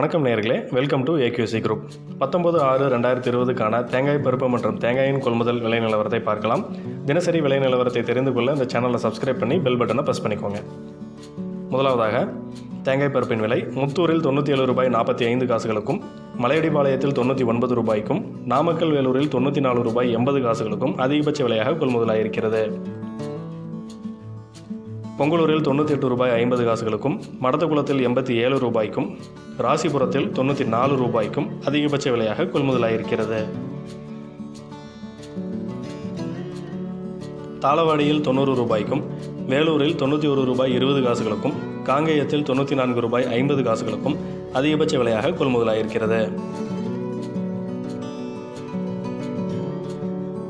வணக்கம் நேர்களே welcome to AQC group பத்தொன்பது ஆறு ரெண்டாயிரத்தி இருபதுக்கான தேங்காய் பருப்பு மற்றும் தேங்காயின் கொள்முதல் விலை நிலவரத்தை பார்க்கலாம். தினசரி விலை நிலவரத்தை தெரிந்து கொள்ள இந்த சேனலை சப்ஸ்கிரைப் பண்ணி பெல் பட்டனை ப்ரெஸ் பண்ணிக்கோங்க. முதலாவதாக தேங்காய் பருப்பின் விலை முத்தூரில் தொண்ணூற்றி ஏழு ரூபாய் நாற்பத்தி ஐந்து காசுகளுக்கும் மலையடிபாளையத்தில் தொண்ணூற்றி ஒன்பது ரூபாய்க்கும் நாமக்கல் வேலூரில் தொண்ணூற்றி நாலு ரூபாய் எண்பது காசுகளுக்கும் அதிகபட்ச விலையாக கொள்முதலாயிருக்கிறது. பொங்கலூரில் தொண்ணூற்றி எட்டு ரூபாய் ஐம்பது காசுகளுக்கும் மடத்துக்குளத்தில் எண்பத்தி ஏழு ரூபாய்க்கும் ராசிபுரத்தில் தொண்ணூற்றி நாலு ரூபாய்க்கும் அதிகபட்ச விலையாக கொள்முதலாயிருக்கிறது. தாளவாடியில் தொண்ணூறு ரூபாய்க்கும் வேலூரில் தொண்ணூற்றி ஒரு ரூபாய் இருபது காசுகளுக்கும் காங்கேயத்தில் தொண்ணூற்றி நான்கு ரூபாய் ஐம்பது காசுகளுக்கும் அதிகபட்ச விலையாக கொள்முதலாயிருக்கிறது.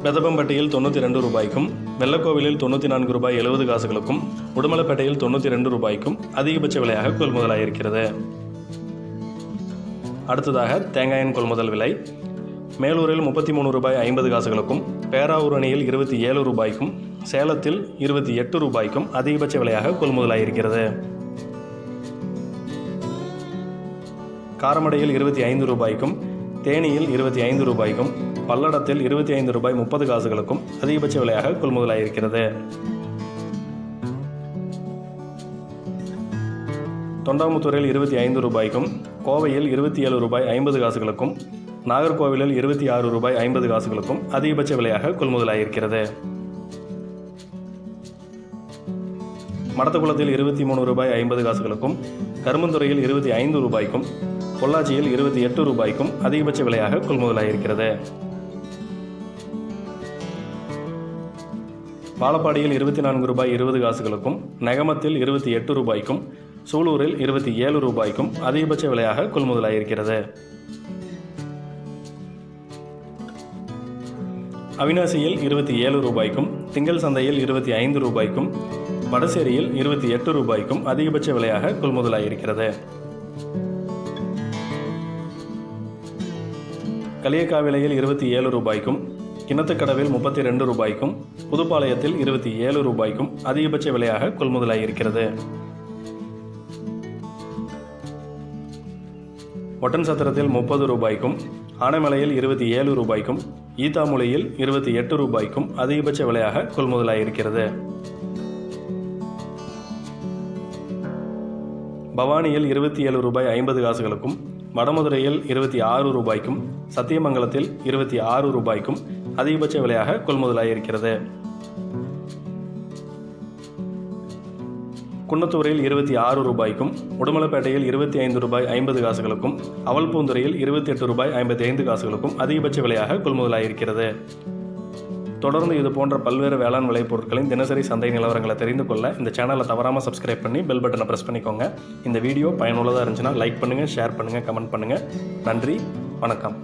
பெதபம்பட்டியில் தொண்ணூற்றி ரெண்டு ரூபாய்க்கும் வெள்ளக்கோவிலில் தொண்ணூற்றி நான்கு ரூபாய் எழுபது காசுகளுக்கும் உடுமலைப்பேட்டையில் தொண்ணூற்றி ரெண்டு ரூபாய்க்கும் அதிகபட்ச விலையாக கொள்முதலாயிருக்கிறது. அடுத்ததாக தேங்காயின் கொள்முதல் விலை. மேலூரில் முப்பத்தி மூணு ரூபாய் ஐம்பது காசுகளுக்கும் பேராவூர் அணியில் இருபத்தி ஏழு ரூபாய்க்கும் சேலத்தில் இருபத்தி எட்டு ரூபாய்க்கும் அதிகபட்ச விலையாக கொள்முதலாயிருக்கிறது. காரமடையில் இருபத்தி ஐந்து ரூபாய்க்கும் தேனியில் இருபத்தி ஐந்து ரூபாய்க்கும் பல்லடத்தில் இருபத்தி ஐந்து ரூபாய் முப்பது காசுகளுக்கும் அதிகபட்ச விலையாக கொள்முதலாயிருக்கிறது. தொண்டாமுத்தூரில் இருபத்தி ஐந்து ரூபாய்க்கும் கோவையில் இருபத்தி ஏழு ரூபாய் ஐம்பது காசுகளுக்கும் நாகர்கோவிலில் இருபத்தி ஆறு ரூபாய் ஐம்பது காசுகளுக்கும் அதிகபட்ச விலையாக கொள்முதலாயிருக்கிறது. மடத்தகுளத்தில் இருபத்தி மூணு ரூபாய் ஐம்பது காசுகளுக்கும் கரும்புந்துறையில் இருபத்தி ஐந்து ரூபாய்க்கும் பொள்ளாச்சியில் இருபத்தி எட்டு ரூபாய்க்கும் அதிகபட்ச விலையாக கொள்முதலாயிருக்கிறது. பாலப்பாடியில் இருபத்தி நான்கு ரூபாய் இருபது காசுகளுக்கும் நெகமத்தில் இருபத்தி எட்டு ரூபாய்க்கும் சூலூரில் இருபத்தி ஏழு ரூபாய்க்கும் அதிகபட்ச விலையாக கொள்முதலாயிருக்கிறது. அவினாசியில் இருபத்தி ஏழு ரூபாய்க்கும் திங்கள் சந்தையில் இருபத்தி ஐந்து ரூபாய்க்கும் வடசேரியில் இருபத்தி எட்டு ரூபாய்க்கும் அதிகபட்ச விலையாக கொள்முதலாயிருக்கிறது. களியக்காவிலையில் இருபத்தி ஏழு ரூபாய்க்கும் கிணத்துக்கடவில் முப்பத்தி ரெண்டு ரூபாய்க்கும் புதுப்பாளையத்தில் இருபத்தி ஏழு ரூபாய்க்கும் அதிகபட்ச விலையாக கொள்முதலாயிருக்கிறது. ஒட்டன் சத்திரத்தில் முப்பது ரூபாய்க்கும் ஆனைமலையில் இருபத்தி ஏழு ரூபாய்க்கும் ஈத்தாமுலையில் இருபத்தி எட்டு ரூபாய்க்கும் அதிகபட்ச விலையாக கொள்முதலாயிருக்கிறது. பவானியில் இருபத்தி ஏழு ரூபாய் ஐம்பது காசுகளுக்கும் வடமதுரையில் இருபத்தி ஆறு ரூபாய்க்கும் சத்தியமங்கலத்தில் இருபத்தி ஆறு ரூபாய்க்கும் அதிகபட்ச விலையாக கொள்முதலாயிருக்கிறது. குன்னத்தூரில் இருபத்தி ஆறு ரூபாய்க்கும் உடுமலைப்பேட்டையில் இருபத்தி ஐந்து ரூபாய் ஐம்பது காசுகளுக்கும் அவல்பூந்துறையில் இருபத்தி எட்டு ரூபாய் ஐம்பத்தி ஐந்து காசுகளுக்கும் அதிகபட்ச விலையாக கொள்முதலாயிருக்கிறது. தொடர்ந்து இது போன்ற பல்வேறு வேளாண் விளைபொருட்களின் தினசரி சந்தை நிலவரங்களை தெரிந்து கொள்ள இந்த சேனலை தவறாமல் சப்ஸ்கிரைப் பண்ணி பெல் பட்டனை ப்ரெஸ் பண்ணிக்கோங்க. இந்த வீடியோ பயனுள்ளதாக இருந்துச்சுன்னா லைக் பண்ணுங்கள் ஷேர் பண்ணுங்கள் கமெண்ட் பண்ணுங்கள் நன்றி வணக்கம்.